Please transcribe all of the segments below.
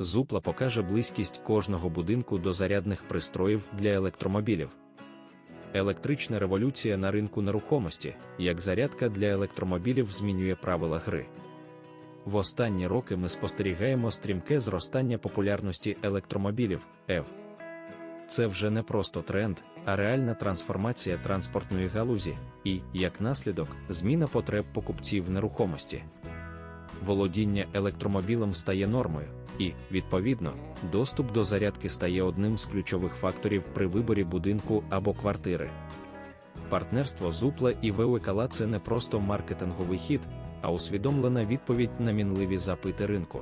Зупла покаже близькість кожного будинку до зарядних пристроїв для електромобілів. Електрична революція на ринку нерухомості, як зарядка для електромобілів змінює правила гри. В останні роки ми спостерігаємо стрімке зростання популярності електромобілів ЕВ. Це вже не просто тренд, а реальна трансформація транспортної галузі і, як наслідок, зміна потреб покупців нерухомості. Володіння електромобілем стає нормою, і, відповідно, доступ до зарядки стає одним з ключових факторів при виборі будинку або квартири. Партнерство Зупла і ВУКЛА це не просто маркетинговий хід, а усвідомлена відповідь на мінливі запити ринку.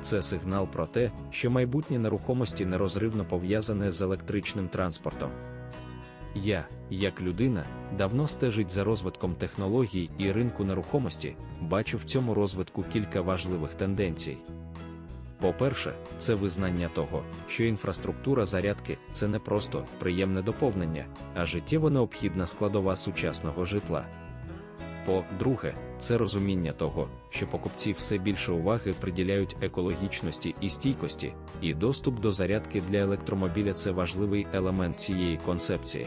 Це сигнал про те, що майбутнє нерухомості нерозривно пов'язане з електричним транспортом. Я, як людина, давно стежить за розвитком технологій і ринку нерухомості, бачу в цьому розвитку кілька важливих тенденцій. По-перше, це визнання того, що інфраструктура зарядки це не просто приємне доповнення, а життєво необхідна складова сучасного житла. По-друге, це розуміння того, що покупці все більше уваги приділяють екологічності і стійкості, і доступ до зарядки для електромобіля це важливий елемент цієї концепції.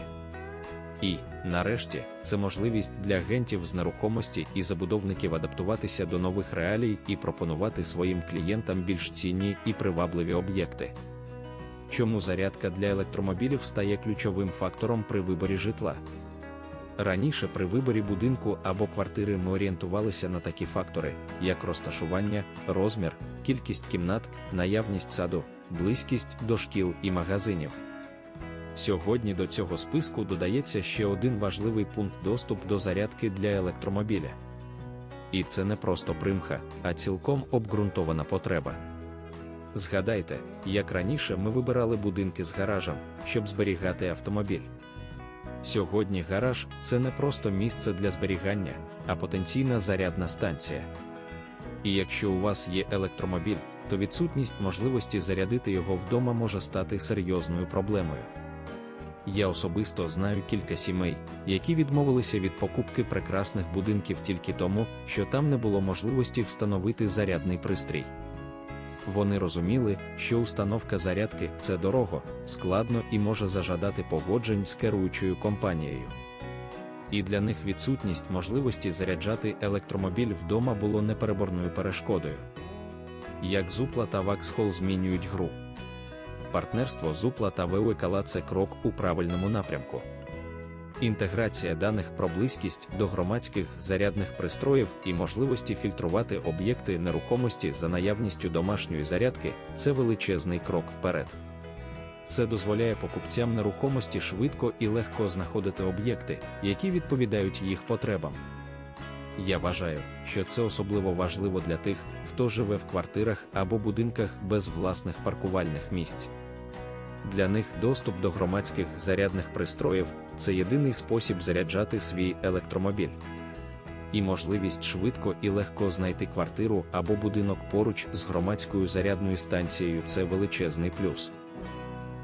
І, нарешті, це можливість для агентів з нерухомості і забудовників адаптуватися до нових реалій і пропонувати своїм клієнтам більш цінні і привабливі об'єкти. Чому зарядка для електромобілів стає ключовим фактором при виборі житла? Раніше при виборі будинку або квартири ми орієнтувалися на такі фактори, як розташування, розмір, кількість кімнат, наявність саду, близькість до шкіл і магазинів. Сьогодні до цього списку додається ще один важливий пункт доступ до зарядки для електромобіля. І це не просто примха, а цілком обґрунтована потреба. Згадайте, як раніше ми вибирали будинки з гаражем, щоб зберігати автомобіль. Сьогодні гараж це не просто місце для зберігання, а потенційна зарядна станція. І якщо у вас є електромобіль, то відсутність можливості зарядити його вдома може стати серйозною проблемою. Я особисто знаю кілька сімей, які відмовилися від покупки прекрасних будинків тільки тому, що там не було можливості встановити зарядний пристрій. Вони розуміли, що установка зарядки це дорого, складно і може зажадати погоджень з керуючою компанією. І для них відсутність можливості заряджати електромобіль вдома було непереборною перешкодою. Як Зупла та Ваксхол змінюють гру. Партнерство Зупла та ВУКЛА – це крок у правильному напрямку. Інтеграція даних про близькість до громадських зарядних пристроїв і можливості фільтрувати об'єкти нерухомості за наявністю домашньої зарядки це величезний крок вперед. Це дозволяє покупцям нерухомості швидко і легко знаходити об'єкти, які відповідають їх потребам. Я вважаю, що це особливо важливо для тих, хто живе в квартирах або будинках без власних паркувальних місць. Для них доступ до громадських зарядних пристроїв це єдиний спосіб заряджати свій електромобіль. І можливість швидко і легко знайти квартиру або будинок поруч з громадською зарядною станцією це величезний плюс.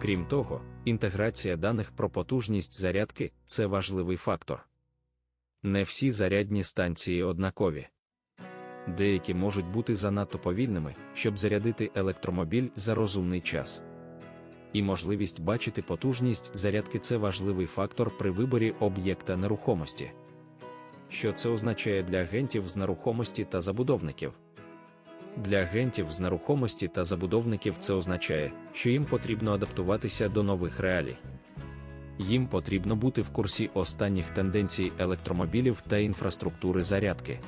Крім того, інтеграція даних про потужність зарядки це важливий фактор. Не всі зарядні станції однакові. Деякі можуть бути занадто повільними, щоб зарядити електромобіль за розумний час і можливість бачити потужність зарядки це важливий фактор при виборі об'єкта нерухомості. Що це означає для агентів з нерухомості та забудовників? Для агентів з нерухомості та забудовників це означає, що їм потрібно адаптуватися до нових реалій. Їм потрібно бути в курсі останніх тенденцій електромобілів та інфраструктури зарядки.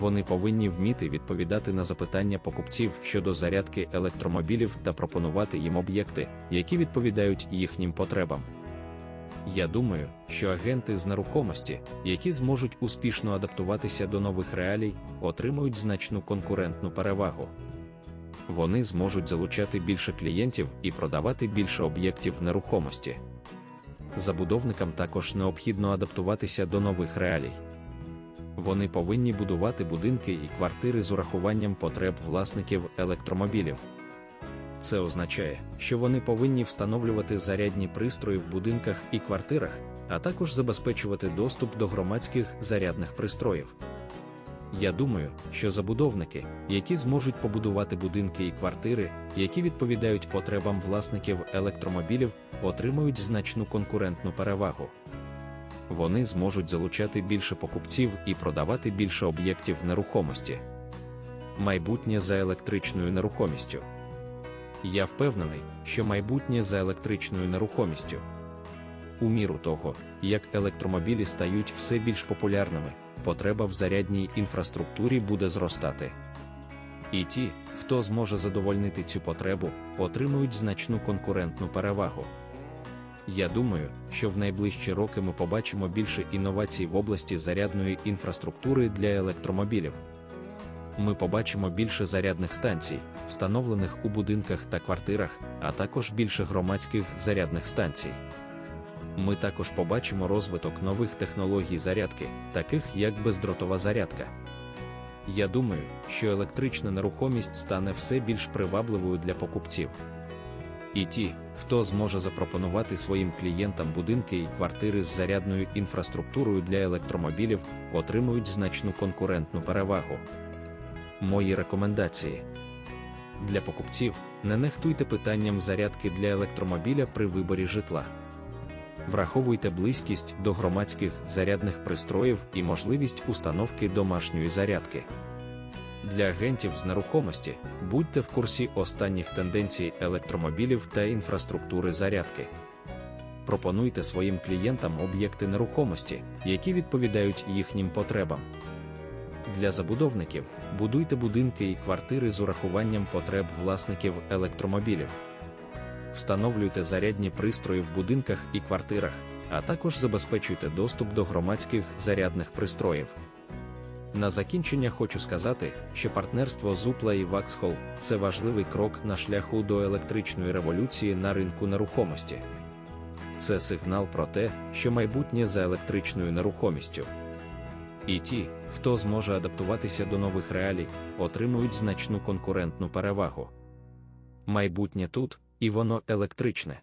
Вони повинні вміти відповідати на запитання покупців щодо зарядки електромобілів та пропонувати їм об'єкти, які відповідають їхнім потребам. Я думаю, що агенти з нерухомості, які зможуть успішно адаптуватися до нових реалій, отримують значну конкурентну перевагу. Вони зможуть залучати більше клієнтів і продавати більше об'єктів нерухомості. Забудовникам також необхідно адаптуватися до нових реалій. Вони повинні будувати будинки і квартири з урахуванням потреб власників електромобілів. Це означає, що вони повинні встановлювати зарядні пристрої в будинках і квартирах, а також забезпечувати доступ до громадських зарядних пристроїв. Я думаю, що забудовники, які зможуть побудувати будинки і квартири, які відповідають потребам власників електромобілів, отримують значну конкурентну перевагу. Вони зможуть залучати більше покупців і продавати більше об'єктів нерухомості. Майбутнє за електричною нерухомістю. Я впевнений, що майбутнє за електричною нерухомістю. У міру того, як електромобілі стають все більш популярними, потреба в зарядній інфраструктурі буде зростати. І ті, хто зможе задовольнити цю потребу, отримують значну конкурентну перевагу. Я думаю, що в найближчі роки ми побачимо більше інновацій в області зарядної інфраструктури для електромобілів. Ми побачимо більше зарядних станцій, встановлених у будинках та квартирах, а також більше громадських зарядних станцій. Ми також побачимо розвиток нових технологій зарядки, таких як бездротова зарядка. Я думаю, що електрична нерухомість стане все більш привабливою для покупців. І ті, хто зможе запропонувати своїм клієнтам будинки і квартири з зарядною інфраструктурою для електромобілів, отримують значну конкурентну перевагу. Мої рекомендації для покупців не нехтуйте питанням зарядки для електромобіля при виборі житла. Враховуйте близькість до громадських зарядних пристроїв і можливість установки домашньої зарядки. Для агентів з нерухомості будьте в курсі останніх тенденцій електромобілів та інфраструктури зарядки. Пропонуйте своїм клієнтам об'єкти нерухомості, які відповідають їхнім потребам. Для забудовників будуйте будинки і квартири з урахуванням потреб власників електромобілів. Встановлюйте зарядні пристрої в будинках і квартирах, а також забезпечуйте доступ до громадських зарядних пристроїв. На закінчення хочу сказати, що партнерство Зупла і Ваксхол це важливий крок на шляху до електричної революції на ринку нерухомості. Це сигнал про те, що майбутнє за електричною нерухомістю. І ті, хто зможе адаптуватися до нових реалій, отримують значну конкурентну перевагу. Майбутнє тут, і воно електричне.